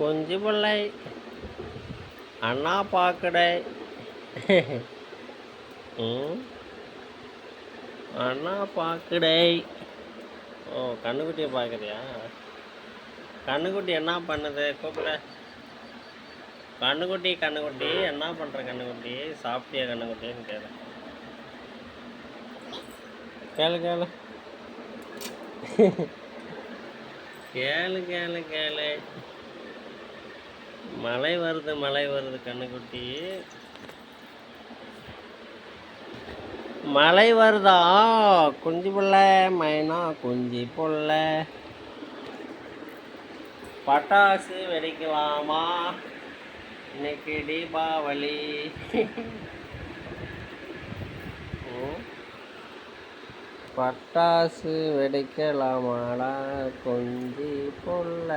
கொஞ்சி பிள்ளை. அண்ணா பாக்கடை. ம். அண்ணா பாக்கடை. ஓ கண்ணுக்குட்டியை பார்க்குறியா கண்ணுக்குட்டி என்ன பண்ணுது? கூப்பிட. கண்ணுக்குட்டி கண்ணுக்குட்டி. என்ன பண்ணுற கண்ணுக்குட்டி? சாப்பிட்டியா கண்ணுக்குட்டின்னு கேளு. கேளு கேளு. கேளு கேளு கேளு. மழை வருது மழை வருது கண்ணுக்குட்டி. மழை வருதா? குஞ்சு பிள்ளை மைனா குஞ்சு பிள்ளை. பட்டாசு வெடிக்கலாமா? இன்னைக்கு தீபாவளி. பட்டாசு வெடிக்கலாமாடா கொஞ்சி பொல்ல